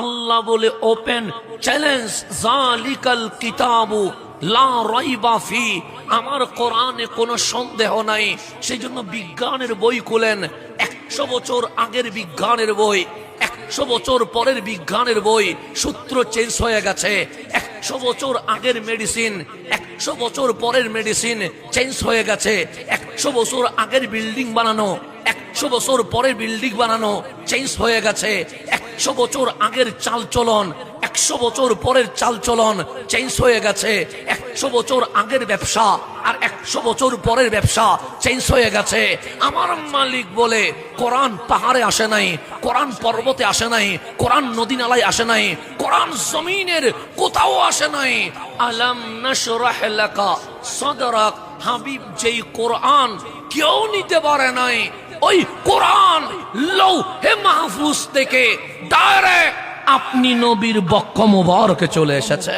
আল্লাহ বলে open challenge জালিকাল কিতাবু লা আমার কোরআনে কোনো সন্দেহ নাই। সেই জন্য বিজ্ঞানের বই খুলেন, একশো বছর আগের বিজ্ঞানের বই, একশো বছর পরের বিজ্ঞানের বই, সূত্র চেঞ্জ হয়ে গেছে। একশো বছর আগের মেডিসিন একশো বছর পরের মেডিসিন চেঞ্জ হয়ে গেছে। একশো বছর আগের বিল্ডিং বানানো, একশো বছর পরের বিল্ডিং বানানো চেঞ্জ হয়ে গেছে। একশো বছর আগের চাল চলন একশো বছর পরের চাল চলন চেঞ্জ হয়ে গেছে। একশো বছর আগের ব্যবসা আর একশো বছর পরের ব্যবসা চেঞ্জ হয়ে গেছে। আমার মালিক বলে, কোরআন পাহাড়ে আসে নাই, কোরআন পর্বতে আসে নাই, কোরআন নদী নালায় আসে নাই, কোরআন জমিনের কোথাও আসে নাই। আলাম নাশরাহ লাকা সাদরাক, হাবিব যেই কোরআন কেউ নিতে পারে নাই, ওই কোরআন লৌ হে মাহফুজ থেকে দাঁড়ায় আপনি নবীর বক্ষ মুবারকে চলে এসেছে